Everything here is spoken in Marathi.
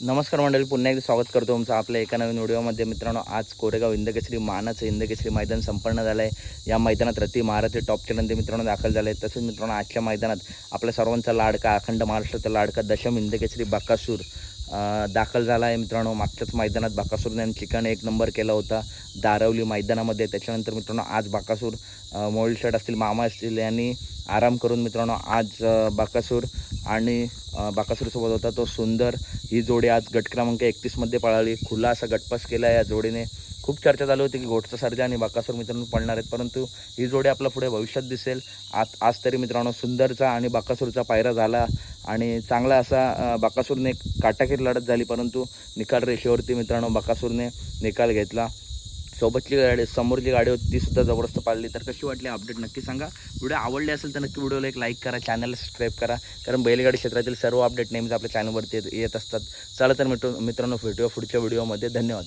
नमस्कार मंडळी पुन्हा एकदा स्वागत करतो तुमचं आपल्या एका नवीन व्हिडिओमध्ये. मित्रांनो आज कोरेगाव हिंदकेसरी मानाचं हिंदकेसरी मैदान संपन्न झालं आहे या मैदानात रती महारथी टॉपच्या नंदी मित्रांनो दाखल झाले आहेत तसेच मित्रांनो आजच्या मैदानात आपल्या सर्वांचा लाडका अखंड महाराष्ट्राचा लाडका दशम हिंदकेसरी बाकासूर दाखल झाला आहे मित्रांनो मागच्याच मैदानात बाकासूरने आणि चिकन एक नंबर केला होता. दारवली मैदानामध्ये. त्याच्यानंतर मित्रांनो आज बाकासूर मोळशट असतील मामा असतील यांनी आराम करून मित्रांनो आज बाकासूर आणि बाकासुरीसोबत होता तो सुंदर. ही जोडी आज गट क्रमांक एकतीसमध्ये पळाली. खुला असा गटपास केला या जोडीने. खूप चर्चा चालू होती की घोटचा सर्जा आणि बाकासूर मित्रांनो पळणार आहेत. परंतु ही जोडी आपल्या पुढे भविष्यात दिसेल. आज आज तरी मित्रांनो सुंदरचा आणि बाकासूरचा पायरा झाला. आणि चांगला असा बाकासूरने काटाकीर लढत झाली. परंतु निकाल रेषेवरती मित्रांनो बाकासूरने निकाल घेतला. सोबतची गाडी समोरची गाडी होती ती सुद्धा जबरदस्त पाळली. तर कशी वाटली अपडेट नक्की सांगा. व्हिडिओ आवडली असेल तर नक्की व्हिडिओला एक लाईक करा चॅनलला सबस्क्राईब करा. कारण बैलगाडी क्षेत्रातील सर्व अपडेट नेहमीच आपल्या चॅनलवरती येत- येत असतात. चला तर मित्र मित्रांनो भेटूया पुढच्या व्हिडिओमध्ये धन्यवाद.